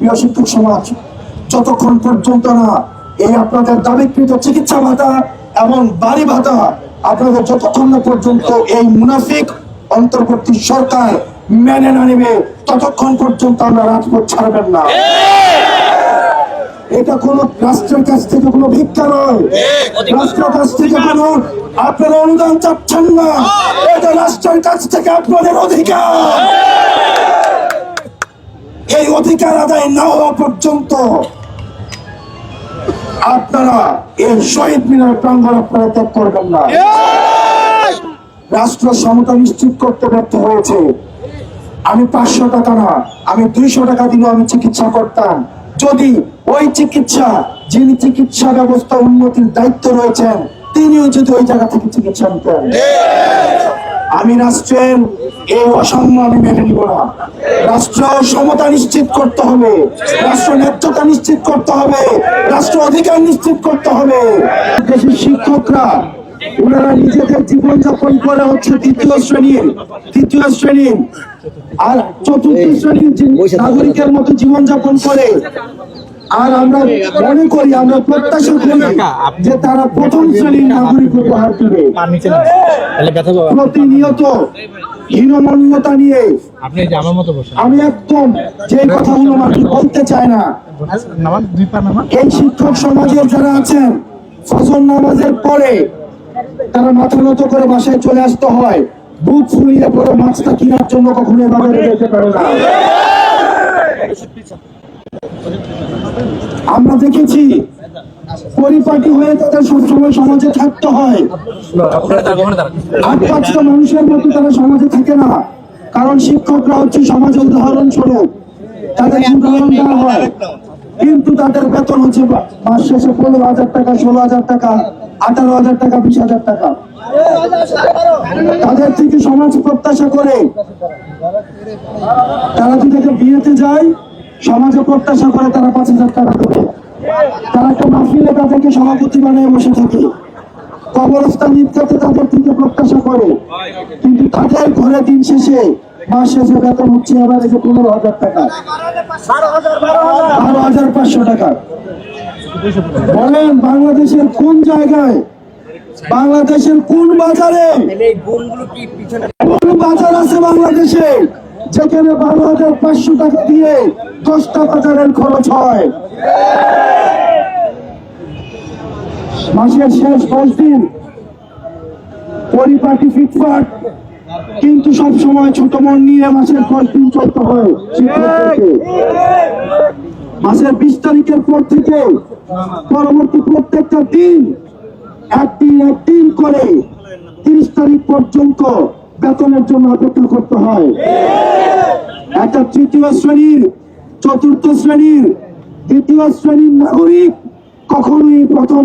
প্রিয় শিক্ষক সমাজ, যতক্ষণ পর্যন্ত না এই আপনাদের দাবিকৃত চিকিৎসা ভাতা এবং বাড়ি ভাতা আপনাদের যতক্ষণ না পর্যন্ত এই মুনাফিক অন্তর্বর্তী সরকার মেনে না নেবে, ততক্ষণ পর্যন্ত আমরা রাজপথ ছাড়বেন না। এটা কোন রাষ্ট্রের কাছ থেকে কোনো ভিক্ষা নয়। রাষ্ট্রের কাছ থেকে কোনো আপনারা অনুদান চাচ্ছেন না। এটা রাষ্ট্রের কাছ থেকে আপনাদের অধিকার। এই অধিকার আদায় না হওয়া পর্যন্ত আপনারা এই শহীদ মিনার প্রাঙ্গণ আপনারা ত্যাগ করবেন না। রাষ্ট্র সমতা নিশ্চিত করতে ব্যর্থ হয়েছে। আমি পাঁচশো টাকা না, আমি দুইশো টাকা দিলেও আমি চিকিৎসা করতাম। যদি ওই চিকিৎসা, যিনি চিকিৎসা ব্যবস্থা উন্নতির দায়িত্ব রয়েছেন, তিনিও যদি ওই জায়গা থেকে চিকিৎসা নিতেন। আমি রাষ্ট্রের এই অসাম্য আমি মেনে নিব না। রাষ্ট্র সমতা নিশ্চিত করতে হবে। রাষ্ট্র ন্যায্যতা নিশ্চিত করতে হবে। রাষ্ট্র অধিকার নিশ্চিত করতে হবে। দেশের শিক্ষকরা, ওনারা নিজেদের জীবনযাপন করে হচ্ছে দ্বিতীয় শ্রেণির তৃতীয় শ্রেণির আর চতুর্থ শ্রেণির নাগরিকের মতো জীবনযাপন করে আর আমরা মনে করি আমরা প্রত্যাশা করি যে তারা প্রথম শ্রেণির নাগরিক উপহার দিবে। প্রতিনিয়ত হীনমন্যতা নিয়ে আমি একদম যে কথাগুলো মাত্র বলতে চাই না। এই শিক্ষক সমাজের যারা আছেন ফজর নামাজের পরে তারা মাথা নত করে বাসায় চলে আসতে হয়। বুক ফুলিয়ে পরে মাছটা কেনার জন্য কখনো বাজারে যেতে পারে না। আমরা দেখেছি, পরিপাটি হয়ে তাদের সবসময় সমাজে থাকতে হয়। মানুষের মতো তারা সমাজে থাকে না। কারণ শিক্ষকরা হচ্ছে সমাজের উদাহরণ স্বরূপ তাদের উদাহরণ দেওয়া হয়। কিন্তু তাদের বেতন হচ্ছে মাস শেষে পনেরো হাজার টাকা, ষোলো হাজার টাকা, আঠারো হাজার টাকা, বিশ হাজার টাকা। তাদের থেকে সমাজ প্রত্যাশা করে। তারা যদি বিয়েতে যায় সমাজে প্রত্যাশা করে তারা পাঁচ হাজার টাকা দেবে তারা একটা মাহফিলে তাদেরকে সভাপতি বানিয়ে বসে থাকে। কবরস্থান ঈদগাতে তাদের থেকে প্রত্যাশা করে। কিন্তু তাদের ঘরে দিন শেষে, মাস শেষে বেতন হচ্ছে আবার পনেরো হাজার টাকা। বারো হাজার পাঁচশো টাকা। বলেন, বাংলাদেশের কোন জায়গায়, বাংলাদেশের কোন বাজারে, কোন বাজার আছে বাংলাদেশে? যেখানে বারো হাজার পাঁচশো টাকা দিয়ে দশটা বাজারের খরচ হয়। মাসের শেষ দশ দিন পরিপাটি ফিটফাট, কিন্তু সব সময় ছোট মন নিয়ে মাসের দশ দিন চলতে হয় মাসের বিশ তারিখের পর থেকে পরবর্তী প্রত্যেকটা দিন একদিন একদিন করে তিরিশ তারিখ পর্যন্ত বেতনের জন্য অপেক্ষা করতে হয়। একটা তৃতীয় শ্রেণির, চতুর্থ শ্রেণির, দ্বিতীয় শ্রেণির নাগরিক কখনোই প্রথম